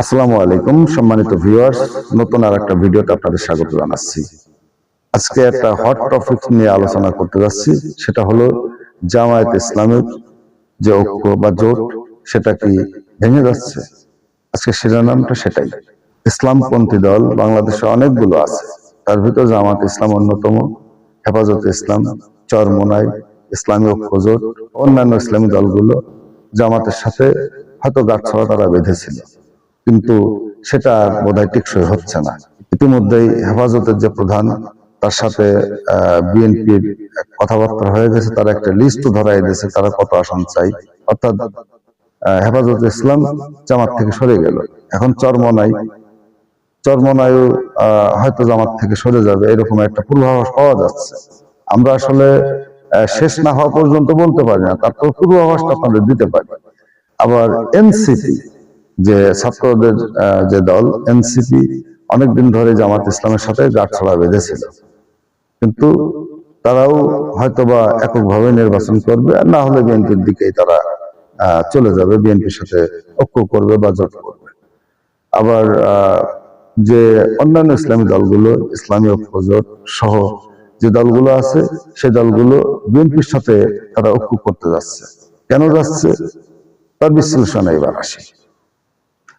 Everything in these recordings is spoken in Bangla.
আসসালামু আলাইকুম, সম্মানিত ভিউয়ার্স নতুন আর একটা ভিডিওতে আপনাদের স্বাগত জানাচ্ছি। আজকে একটা হট টপিক নিয়ে আলোচনা করতে যাচ্ছি, সেটা হলো জামায়াত ইসলামের যে ঐক্য বা জোট, সেটা কি ভেঙে যাচ্ছে? আজকে শিরোনামটা সেটাই। ইসলামপন্থী দল, বাংলাদেশে অনেকগুলো আছে। তার ভিতর জামাত ইসলাম অন্যতম, হেফাজত ইসলাম, চরমোনাই, ইসলামী ঐক্য জোট, অন্যান্য ইসলামী দলগুলো জামাতের সাথে হয়তো গাছছড়া তারা বেঁধেছিল। কিন্তু সেটা বোধহয় টেকসই হচ্ছে না। ইতিমধ্যেই হেফাজতের যে প্রধান তার সাথে বিএনপির কথাবার্তা হয়ে গেছে তারা একটা লিস্ট ধরাই দিয়েছে তারা কত আসন চাই। অর্থাৎ হেফাজত ইসলাম জামাত থেকে সরে গেল। এখন চরমনাই চরমনায়ু আহ, হয়তো জামাত থেকে সরে যাবে এরকম একটা পূর্বাভাস পাওয়া যাচ্ছে। আমরা আসলে শেষ না হওয়া পর্যন্ত বলতে পারি না তারপর পূর্বাভাসটা আপনাদের দিতে পারি। আবার এনসিপি ছাত্রদের যে দল, এনসিপি, অনেকদিন ধরে জামাত ইসলামের সাথে গাঁটছড়া বেঁধেছিল। কিন্তু তারাও হয়তোবা এককভাবে নির্বাচন করবে, আর না হলে বিএনপির দিকেই তারা চলে যাবে, বিএনপির সাথে ঐক্য করবে বা জোট করবে। আবার যে অন্যান্য ইসলামী দলগুলো, ইসলামী ঐক্য সহ যে দলগুলো আছে, সে দলগুলো বিএনপির সাথে তারা ঐক্য করতে যাচ্ছে। কেন যাচ্ছে? তার বিশ্লেষণ এবার আসি।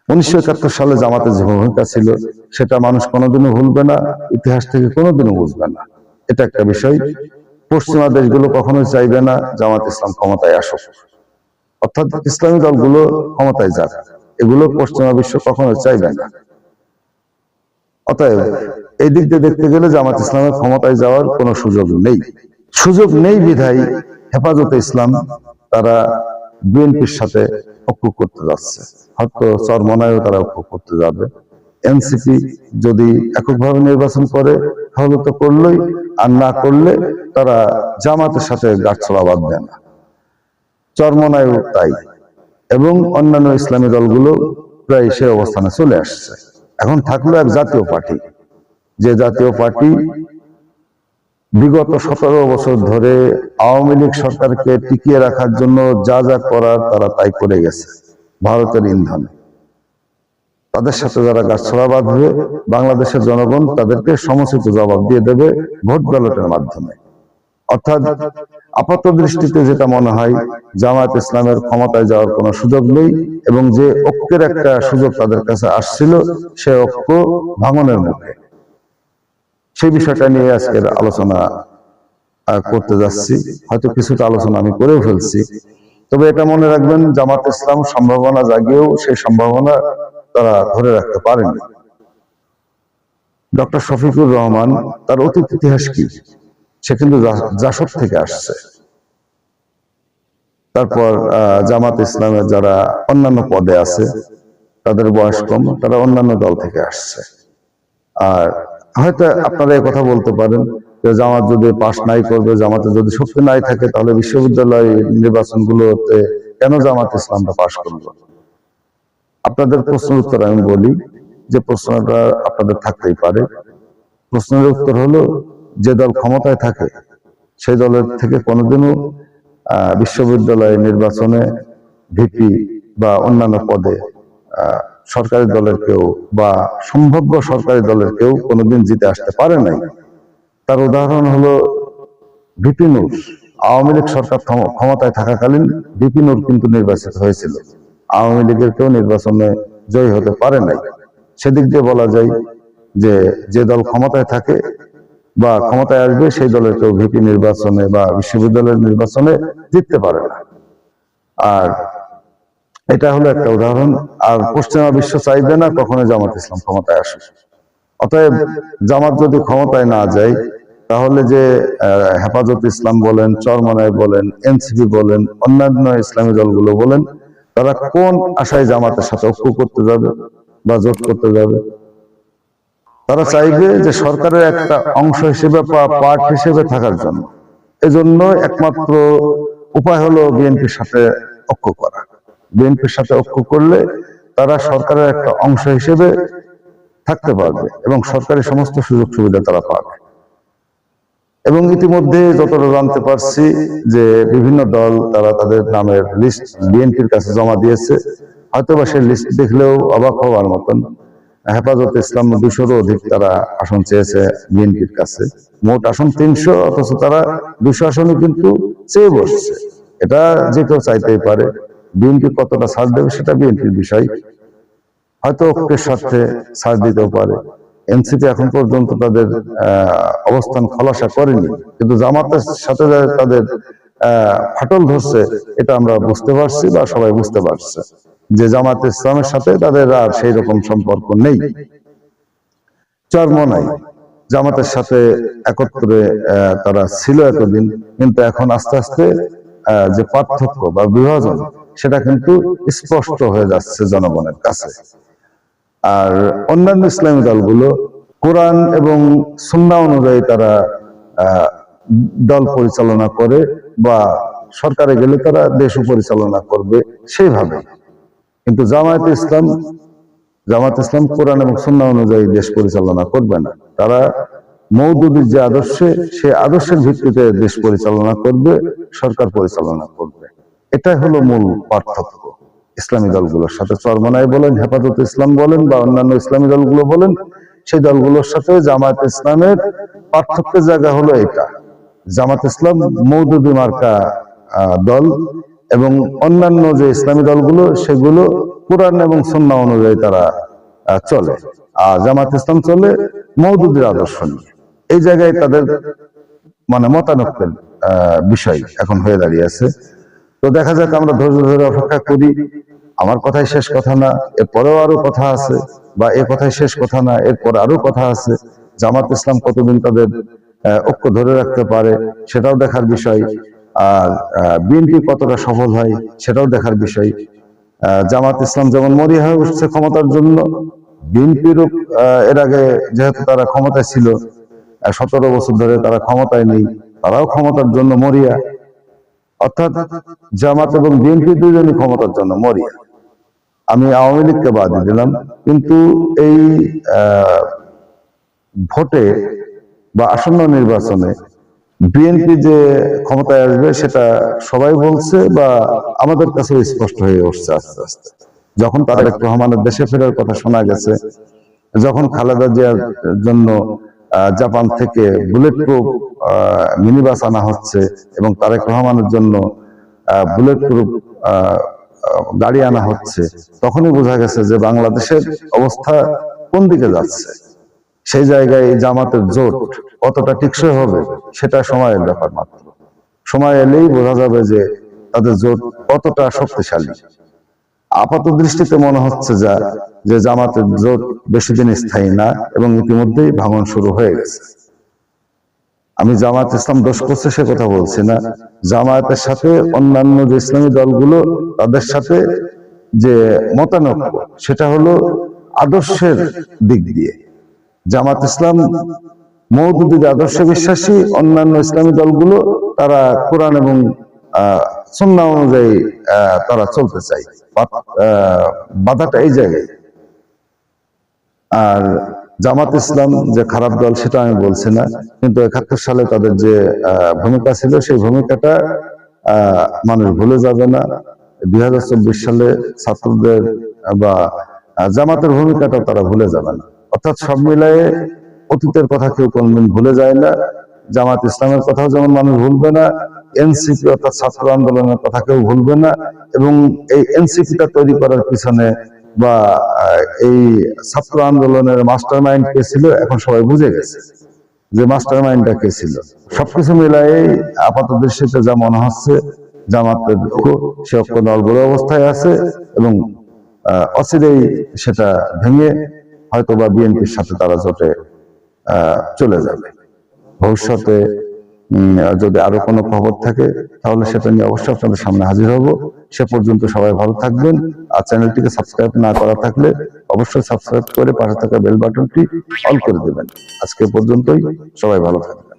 উনিশশো একাত্তর সালে জামাতের যে ভূমিকা ছিল, সেটা মানুষ কোনোদিনও ভুলবে না, ইতিহাস থেকে কোনোদিনও বুঝবে না। এটা একটা বিষয়। পশ্চিমা দেশগুলো কখনোই চাইবে না জামাত ইসলাম ক্ষমতায় আসুক। অর্থাৎ ইসলামী দলগুলো ক্ষমতায় যাক। এগুলো পশ্চিমা বিশ্ব কখনো চাইবে না। অতএব, এই দিক দিয়ে দেখতে গেলে জামাত ইসলামের ক্ষমতায় যাওয়ার কোনো সুযোগ নেই। সুযোগ নেই বিধায় হেফাজতে ইসলাম, তারা বিএনপির সাথে ঐক্য করতে যাচ্ছে। হয়তো চরমনায়ও তারা ঐক্য করতে যাবে। এনসিপি যদি এককভাবে নির্বাচন করে, তাহলে তো করলোই, আর না করলে তারা জামাতের সাথে গাছছড়া বাঁধবে না। চরমনায়ও তাই, এবং অন্যান্য ইসলামী দলগুলো প্রায় সে অবস্থানে চলে আসছে। এখন থাকল এক জাতীয় পার্টি। যে জাতীয় পার্টি বিগত সতেরো বছর ধরে আওয়ামী লীগ সরকারকে টিকিয়ে রাখার জন্য যা যা করার তারা তাই করে গেছে, ভারতের ইন্ধনে। তাদের সাথে যারা গাছছড়া বাঁধবে, বাংলাদেশের জনগণ তাদেরকে সমুচিত জবাব দিয়ে দেবে ভোট ব্যালটের মাধ্যমে। অর্থাৎ আপাত দৃষ্টিতে যেটা মনে হয়, জামায়াত ইসলামের ক্ষমতায় যাওয়ার কোনো সুযোগ নেই এবং যে ঐক্যের একটা সুযোগ তাদের কাছে আসছিল, সে ঐক্য ভাঙনের মুখে। সেই বিষয়টা নিয়ে আজকের আলোচনা করতে যাচ্ছি। হয়তো কিছুটা আলোচনা আমি করেও ফেলছি। তবে এটা মনে রাখবেন, জামাত ইসলাম সম্ভাবনা জাগিয়েও সেই সম্ভাবনা তারা ধরে রাখতে পারেনি। ডক্টর শফিকুর রহমান, তার অতীত ইতিহাস কি? সে কিন্তু জাসদ থেকে আসছে। তারপর জামাত ইসলামের যারা অন্যান্য পদে আছে, তাদের বয়স কম, তারা অন্যান্য দল থেকে আসছে। আর হয়তো আপনারা কথা বলতে পারেন যে জামাত যদি পাশ নাই করবে, জামাতে যদি শক্তি নাই থাকে, তাহলে বিশ্ববিদ্যালয় নির্বাচনগুলোতে কেন জামাত ইসলামটা পাশ করল? আপনাদের প্রশ্নের উত্তর আমি বলি যে প্রশ্নটা আপনাদের থাকতেই পারে। প্রশ্নের উত্তর হলো, যে দল ক্ষমতায় থাকে সেই দলের থেকে কোনোদিনও বিশ্ববিদ্যালয় নির্বাচনে ভিপি বা অন্যান্য পদে সরকারি দলের কেউ বা সম্ভাব্য সরকারি দলের কেউ কোনোদিন জিতে আসতে পারে নাই। তার উদাহরণ হলো বিপিনুর আওয়ামী লীগ সরকার ক্ষমতায় থাকাকালীন বিপিনুর কিন্তু নির্বাচিত হয়েছিল। আওয়ামী লীগের কেউ নির্বাচনে জয়ী হতে পারে নাই। সেদিক দিয়ে বলা যায় যে যে দল ক্ষমতায় থাকে বা ক্ষমতায় আসবে, সেই দলের কেউ ভিপি নির্বাচনে বা বিশ্ববিদ্যালয়ের নির্বাচনে জিততে পারে না। আর এটা হলো একটা উদাহরণ। আর পশ্চিমা বিশ্ব চাইবে না কখনো জামাত ইসলাম ক্ষমতায় আসে অতএব জামাত যদি ক্ষমতায় না যায়, তাহলে যে হেফাজত ইসলাম বলেন চরমনায় বলেন, এনসিপি বলেন, অন্যান্য ইসলামী দলগুলো বলেন, তারা কোন আশায় জামাতের সাথে ঐক্য করতে যাবে বা জোট করতে যাবে? তারা চাইবে যে সরকারের একটা অংশ হিসেবে বা পার্ট হিসেবে থাকার জন্য। এজন্য একমাত্র উপায় হলো বিএনপির সাথে ঐক্য করা। বিএনপির সাথে ঐক্য করলে তারা সরকারের একটা অংশ হিসেবে থাকতে পারবে এবং সরকারি সমস্ত সুযোগ সুবিধা তারা পাবে। এবং ইতিমধ্যে যতটা জানতে পারছি যে বিভিন্ন দল তারা তাদের নামের লিস্ট বিএনপির কাছে জমা দিয়েছে। হয়তো বা সে লিস্ট দেখলেও অবাক হওয়ার মতন। হেফাজত ইসলাম দুশোরও অধিক তারা আসন চেয়েছে বিএনপির কাছে। মোট আসন তিনশো, অথচ তারা দুশো আসনে কিন্তু চেয়ে বসছে। এটা যে কেউ চাইতেই পারে। বিএনপি কতটা ছাড় দেবে সেটা বিএনপির বিষয়। হয়তো ঐক্যের স্বার্থে ছাড় দিতেও পারে। এনসিপি এখন পর্যন্ত তাদের অবস্থান খোলাসা করেনি। কিন্তু জামাতের সাথে তাদের ফাটল ধরছে, এটা আমরা বুঝতে পারছি বা সবাই বুঝতে পারছে। যে জামাত ইসলামের সাথে তাদের আর সেই রকম সম্পর্ক নেই। চর্ম নাই। জামাতের সাথে একত্রে তারা ছিল এতদিন, কিন্তু এখন আস্তে আস্তে যে পার্থক্য বা বিভাজন সেটা কিন্তু স্পষ্ট হয়ে যাচ্ছে জনগণের কাছে। আর অন্যান্য ইসলামী দলগুলো কোরআন এবং সুন্না অনুযায়ী তারা দল পরিচালনা করে বা সরকারে গেলে তারা দেশ পরিচালনা করবে সেইভাবে। কিন্তু জামায়াতে ইসলাম জামাত ইসলাম কোরআন এবং সুন্না অনুযায়ী দেশ পরিচালনা করবে না। তারা মৌদুদির যে আদর্শে, সে আদর্শের ভিত্তিতে দেশ পরিচালনা করবে, সরকার পরিচালনা করবে। এটাই হলো মূল পার্থক্য। ইসলামী দলগুলোর সাথে চরমনাই বলেন, হেফাজত ইসলাম বলেন বা অন্যান্য ইসলামী দলগুলো বলেন, সেই দলগুলোর সাথে জামাত ইসলামের পার্থক্যের জায়গা হলো এটা। জামাত ইসলাম মৌদুদি মার্কা দল এবং অন্যান্য যে ইসলামী দলগুলো, সেগুলো কোরআন এবং সন্না অনুযায়ী তারা চলে। আর জামাত ইসলাম চলে মৌদুদির আদর্শ নিয়ে। এই জায়গায় তাদের মানে মতানক্যের বিষয় এখন হয়ে দাঁড়িয়েছে তো দেখা যাক, আমরা ধৈর্য ধরে অপেক্ষা করি। আমার কথাই শেষ কথা না, এরপরেও আরও কথা আছে, বা এ কথাই শেষ কথা না, এরপর আরও কথা আছে। জামাত ইসলাম কতদিন তাদের ঐক্য ধরে রাখতে পারে, সেটাও দেখার বিষয়। আর বিএনপি কতটা সফল হয়, সেটাও দেখার বিষয়। জামাত ইসলাম যেমন মরিয়া হয়ে উঠছে ক্ষমতার জন্য বিএনপিরও এর আগে যেহেতু তারা ক্ষমতায় ছিল সতেরো বছর ধরে তারা ক্ষমতায় নেই, তারাও ক্ষমতার জন্য মরিয়া। অর্থাৎ জামাত এবং বিএনপি দুজনই ক্ষমতার জন্য মরিয়া। আমি আওয়ামী লীগকে বাদ দিলাম, কিন্তু এই ভোটে বা আসন্ন নির্বাচনে বিএনপি যে ক্ষমতায় আসবে সেটা সবাই বলছে বা আমাদের কাছে স্পষ্ট হয়ে উঠছে আস্তে আস্তে। যখন তাদের তারেক রহমানের দেশে ফেরার কথা শোনা গেছে, যখন খালেদা জিয়ার জন্য জাপান থেকে বুলেট প্রুফ মিনি বাস আনা হচ্ছে এবং তারেক রহমানের জন্য বুলেট প্রুফ গাড়ি আনা হচ্ছে। তখনই বোঝা গেছে যে বাংলাদেশের অবস্থা কোন দিকে যাচ্ছে। সেই জায়গায় জামাতের জোট কতটা টিকসই হবে, সেটা সময়ের ব্যাপার মাত্র। সময় এলেই বোঝা যাবে যে তাদের জোট কতটা শক্তিশালী। আপাত দৃষ্টিতে মনে হচ্ছে যা, যে জামাতের জোট বেশি দিন স্থায়ী না এবং ইতিমধ্যেই ভাঙন শুরু হয়ে গেছে। আমি জামাত ইসলাম দোষ করছে সে কথা বলছি না। জামায়াতের সাথে অন্যান্য যে ইসলামী দলগুলো, তাদের সাথে যে মতানৈক্য, সেটা হলো আদর্শের দিক দিয়ে। জামাত ইসলাম মৌদুদির আদর্শে বিশ্বাসী অন্যান্য ইসলামী দলগুলো, তারা কোরআন এবং আহ, সুন্নাহ অনুযায়ী তারা চলতে আহ, বাধাটা এই জায়গায়। আর জামাত ইসলাম যে খারাপ দল সেটা আমি বলছি না। কিন্তু একাত্তর সালে তাদের যে ভূমিকা ছিল সেই ভূমিকাটা মানুষ ভুলে যাবে না। দুই হাজার চব্বিশ সালে ছাত্রদের বা জামাতের ভূমিকাটা তারা ভুলে যাবে না। অর্থাৎ সব মিলায়ে অতীতের কথা কেউ কোনদিন ভুলে যায় না। জামাত ইসলামের কথাও যেমন মানুষ ভুলবে না এনসিপি অর্থাৎ ছাত্র আন্দোলনের কথা কেউ ভুলবে না এবং এই এনসিপিটা তৈরি করার পিছনে বা এই ছাত্র আন্দোলনের মাস্টার মাইন্ড কে ছিল এখন সবাই বুঝে গেছে যে মাস্টার মাইন্ডটা কে ছিল। সবকিছু মিলাই আপাত দৃষ্টিতে যা মনে হচ্ছে জামাতের ঐক্য, সে ঐক্য নলবড় অবস্থায় আছে এবং অচিরেই সেটা ভেঙে হয়তো বা বিএনপির সাথে তারা জোটে চলে যাবে। ভবিষ্যতে যদি আরও কোনো খবর থাকে, তাহলে সেটা নিয়ে অবশ্যই আপনাদের সামনে হাজির হব। সে পর্যন্ত সবাই ভালো থাকবেন। আর চ্যানেলটিকে সাবস্ক্রাইব না করা থাকলে অবশ্যই সাবস্ক্রাইব করে পাশে থাকা বেল বাটনটি অল করে দেবেন। আজকে পর্যন্তই, সবাই ভালো থাকবেন।